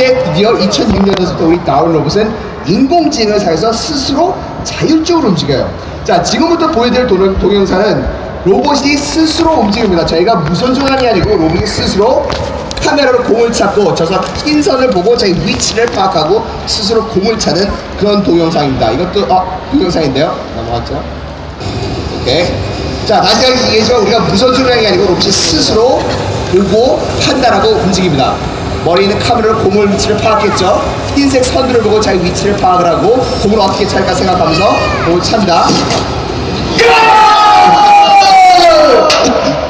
이때 드디어 2006년에서부터 우리 다운 로봇은 인공지능을 사용해서 스스로 자율적으로 움직여요. 자, 지금부터 보여드릴 동, 동영상은 로봇이 스스로 움직입니다. 저희가 무선 조작이 아니고 로봇이 스스로 카메라로 공을 찾고 저서 흰 선을 보고 자기 위치를 파악하고 스스로 공을 차는 그런 동영상입니다. 이것도 어, 동영상인데요. 넘어갔죠? 오케이. 자, 다시 얘기하지만 우리가 무선 조작이 아니고 로봇이 스스로 보고 판단하고 움직입니다. 머리는 카메라로 공을 위치를 파악했죠. 흰색 선들을 보고 자기 위치를 파악을 하고 공을 어떻게 찰까 생각하면서 공을 찬다.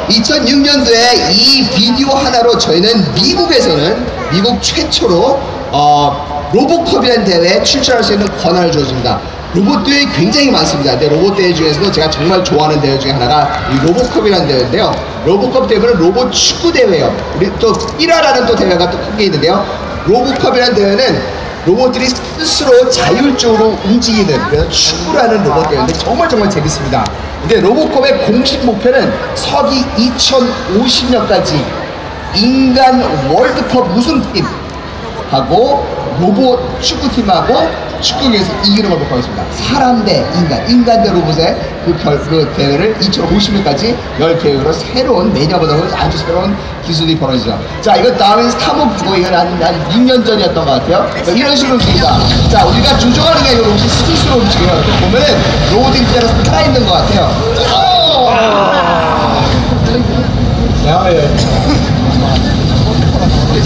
2006년도에 이 비디오 하나로 저희는 미국에서는 미국 최초로 어, 로보컵이라는 대회에 출전할 수 있는 권한을 주어집니다. 로봇 대회 굉장히 많습니다. 근데 로봇 대회 중에서도 제가 정말 좋아하는 대회 중에 하나가 이 로보컵이라는 대회인데요. 로보컵 대회는 로봇 축구 대회예요. 우리 또 1화라는 또 대회가 또 큰 게 있는데요. 로보컵이라는 대회는 로봇들이 스스로 자율적으로 움직이는 그래서 축구라는 로봇 대회인데 정말 정말 재밌습니다. 근데 로보컵의 공식 목표는 서기 2050년까지 인간 월드컵 우승팀 하고 로봇 축구팀하고 축구 경기에서 이기는 걸 목표하겠습니다. 사람 대 인간, 인간 대 로봇의 그, 결, 그 대회를 2050년까지 열 계획으로 새로운 매년보다 아주 새로운 기술이 벌어지죠. 자, 이거 다윈스 탐험부고 이건 한, 한 6년 전이었던 것 같아요. 이런 식으로 움직입니다. 자, 우리가 조종하는 게 아니고 로봇이 스스로 움직여요. 또 보면은 로봇이 그대로 살아있는 것 같아요. 야, 예.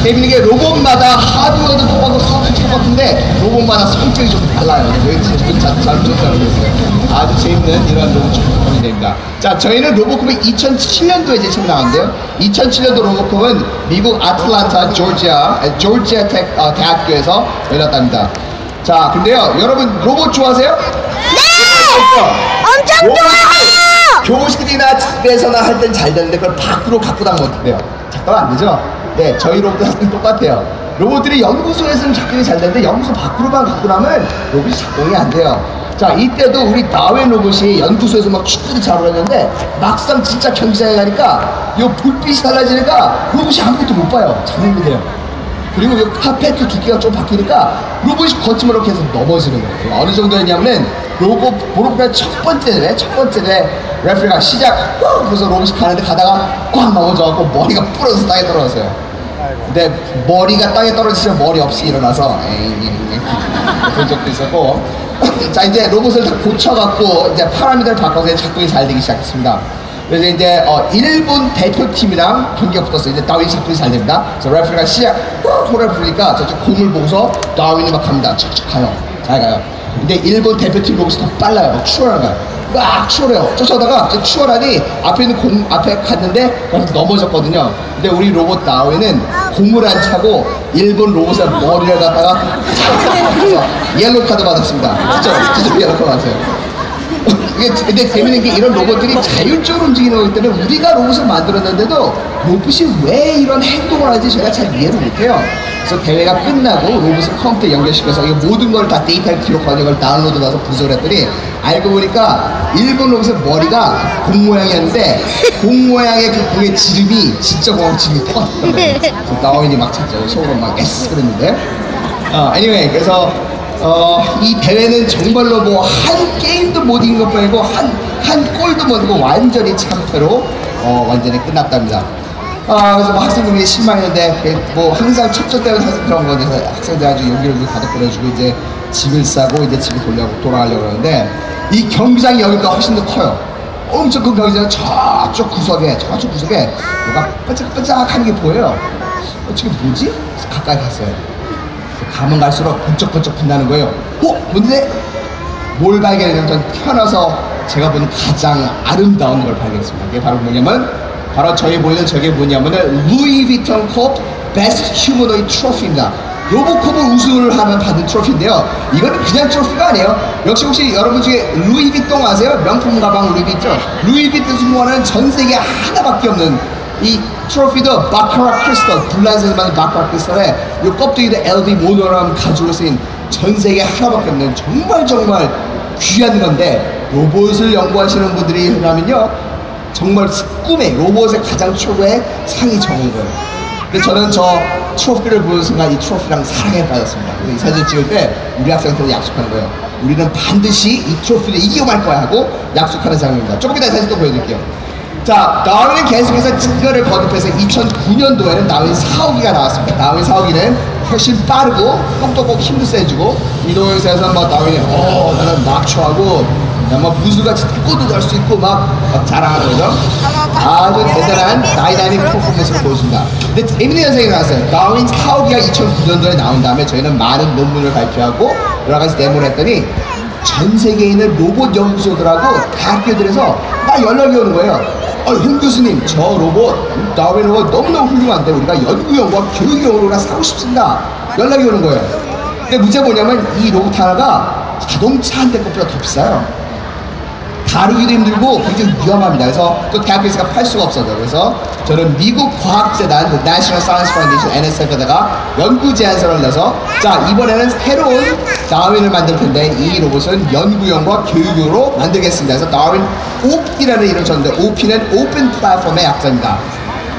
재밌는 게 로봇마다 하드웨어도 똑같고 소프트웨어 똑같은데 로봇마다 성격이 좀 달라요. 왜 지금 잘 모르겠어요. 아주 재밌는 이런 로봇 축구이 됩니다. 자, 저희는 로봇컵이 2007년도에 이제 처음 나왔는데요. 2007년도 로봇컵은 미국 아틀란타 조지아 조지아 텍, 어, 대학교에서 열렸답니다. 자, 근데요, 여러분 로봇 좋아하세요? 네! 엄청 좋아요! 교실이나 집에서나 할 땐 잘 되는데 그걸 밖으로 갖고 나면 어떡해요? 잠깐만 안 되죠? 네, 저희 로봇들은 똑같아요. 로봇들이 연구소에서는 작동이 잘 되는데 연구소 밖으로만 갖고 나면 로봇이 작동이 안 돼요. 자, 이때도 우리 다윈 로봇이 연구소에서 막 축구도 잘하고 했는데 막상 진짜 경기장에 가니까 요 불빛이 달라지니까 로봇이 아무것도 못 봐요. 장난이 돼요. 그리고 이 카페트 두께가 좀 바뀌니까 로봇이 거침으로 계속 넘어지는 거예요. 어느 정도였냐면은 로봇 보로프의 첫 번째 대회, 첫 번째 대회 레프리가 시작 후! 그래서 로봇이 가는데 가다가 꽉 넘어져갖고 머리가 부러져서 땅에 떨어졌어요. 근데 머리가 땅에 떨어지면 머리 없이 일어나서. 그런 적도 있었고 자 이제 로봇을 다 고쳐갖고 이제 파라미터를 바꿔서 작동이 잘 되기 시작했습니다. 그래서 이제 어, 일본 대표팀이랑 경기가 붙었어요. 이제 다윈 작동이 잘 됩니다. 그래서 레프리가 시작 소리를 부르니까 저쪽 공을 보고서 다윈이 막 갑니다. 척척 가요. 잘 가요. 근데 일본 대표팀 로봇이 더 빨라요. 추월하가요. 막 추월해요. 쫓아다가 이제 추월하니 앞에 있는 공 앞에 갔는데 거기서 넘어졌거든요. 근데 우리 로봇 다윈은 공을 안 차고 일본 로봇의 머리를 갖다가 옐로 카드 받았습니다. 진짜 진짜 옐로 카드 받았어요. 이게 근데 재밌는 게 이런 로봇들이 자율적으로 움직이는 거기 때문에 우리가 로봇을 만들었는데도 로봇이 왜 이런 행동을 하는지 제가 잘 이해를 못해요. 그래서 대회가 끝나고 로봇을 컴퓨터에 연결시켜서 이 모든 걸 다 데이터를 기록하는 걸 다운로드 받아서 분석을 했더니 알고 보니까 일본 로봇의 머리가 공 모양이었는데 공 모양의 그 공의 지름이 진짜 공하고 지름이 똑같았던 거예요. 나원이 막 찾죠. 속으로 막 에스 그랬는데. 어, anyway, 그래서 어, 이 대회는 정말로 뭐 한 게임도 못 이긴 것뿐 아니고 한, 한 골도 못 이고 완전히 참패로 어, 완전히 끝났답니다. 아, 그래서 뭐 학생들이 실망했는데 그뭐 항상 첫째 때는 그런 거죠. 학생들 아주 용기를 가득 보내주고 이제 집을 싸고 이제 집에 돌려 돌아가려고 그러는데 이 경기장이 여기보다 훨씬 더 커요. 엄청 큰 경기장 저쪽 구석에 저쪽 구석에 뭐가 반짝반짝하는 게 보여요. 어, 지금 뭐지? 가까이 갔어요. 가면 갈수록 번쩍번쩍 빛나는 거예요. 어? 뭔데? 뭘 발견했냐면 전 태어나서 제가 본 가장 아름다운 걸 발견했습니다. 그게 바로 뭐냐면 바로 저희 보이는 저게 뭐냐면은 루이 비통 컵 베스트 휴머노이 트로피입니다. 로보컵을 우승을 하면 받은 트로피인데요. 이거는 그냥 트로피가 아니에요. 역시 혹시 여러분 중에 루이 비통 아세요? 명품 가방 루이 비통. 루이 비통 승무원은 전 세계 하나밖에 없는 이 트로피도 바카라 크리스탈 불란에서 만든 바카라 크리스탈에 이 껍데기도 LV 모노람 가죽으로 쓰인 전 세계 하나밖에 없는 정말 정말 귀한 건데 로봇을 연구하시는 분들이라면요 정말 꿈에 로봇의 가장 최고의 상이 정한 거예요. 근데 저는 저 트로피를 보는 순간 이 트로피랑 사랑에 빠졌습니다. 이 사진 찍을 때 우리 학생한테 약속하는 거예요. 우리는 반드시 이 트로피를 이기고 말 거야 하고 약속하는 장면입니다. 조금 이따 사진 또 보여드릴게요. 자, 다윈은 계속해서 증거를 거듭해서 2009년도에는 다윈 4호기가 나왔습니다. 다윈 4호기는 훨씬 빠르고 똑똑하고 힘도 세지고 이 동영상에서 막 다윈이 어 나는 낙초하고 나막 무술같이 태권도도 할수 있고 막, 막 자랑하는 거죠. 아주 대단한 다이나믹 퍼포먼스를 보여줍니다. 근데 재밌는 현상이 나왔어요. 다윈 4호기가 2009년도에 나온 다음에 저희는 많은 논문을 발표하고 여러 가지 데모를 했더니 전 세계에 있는 로봇 연구소들하고 대학교들에서 막 연락이 오는 거예요. 어, 윤 교수님, 저 로봇, 다윈 로봇 너무너무 훌륭한데 우리가 연구용과 교육용으로 하나 사고 싶습니다. 연락이 오는 거예요. 근데 문제가 뭐냐면 이 로봇 하나가 자동차 한 대 것보다 더 비싸요. 다루기도 힘들고 굉장히 위험합니다. 그래서 또 대학교에서 팔 수가 없어요. 그래서 저는 미국 과학재단, the National Science Foundation, NSF에다가 연구 제안서를 내서 자 이번에는 새로운 다윈을 만들 텐데 이 로봇은 연구용과 교육용으로 만들겠습니다. 그래서 다윈 OP라는 이름을 줬는데 OP는 Open Platform의 약자입니다.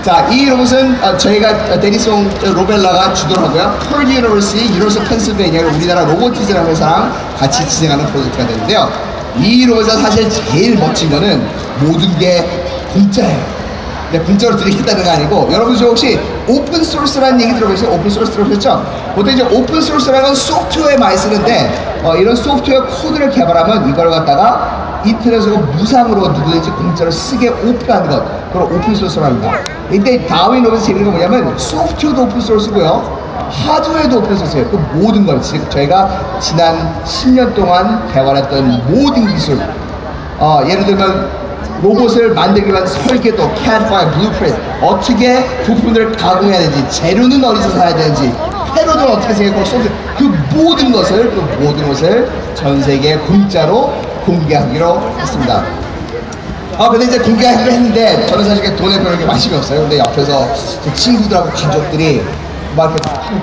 자, 이 로봇은 어, 저희가 데니송 로벨라가 주도를 하고요. 펄 유니버시티, 유니버시 펜실베이니아 우리나라 로보티즈라는 회사랑 같이 진행하는 프로젝트가 되는데요. 이 로봇에서 사실 제일 멋진 거는 모든 게 공짜예요. 네, 공짜로 드리겠다는 거 아니고 여러분 저 혹시 오픈 소스라는 얘기 들어보셨어요? 오픈 소스 들어보셨죠? 보통 이제 오픈 소스라는 건 소프트웨어에 많이 쓰는데 어, 이런 소프트웨어 코드를 개발하면 이걸 갖다가 인터넷으로 무상으로 누구든지 공짜로 쓰게 오픈하는 것 그걸 오픈 소스라고 합니다. 근데 다윈 로봇에서 재밌는 건 뭐냐면 소프트웨어도 오픈 소스고요. 하드웨어도 오픈 소스예요. 그 모든 걸 즉 저희가 지난 10년 동안 개발했던 모든 기술 어, 예를 들면 로봇을 만들기 위한 설계도, 파일, 블루프린트 어떻게 부품들을 가공해야 되는지 재료는 어디서 사야 되는지 회로는 어떻게 생각하고 소스 그 모든 것을 그 모든 것을 전 세계에 공짜로 공개하기로 했습니다. 아 근데 이제 공개하기로 했는데 저는 사실 돈에 별로 이렇게 관심이 없어요. 근데 옆에서 제 친구들하고 가족들이 막 이렇게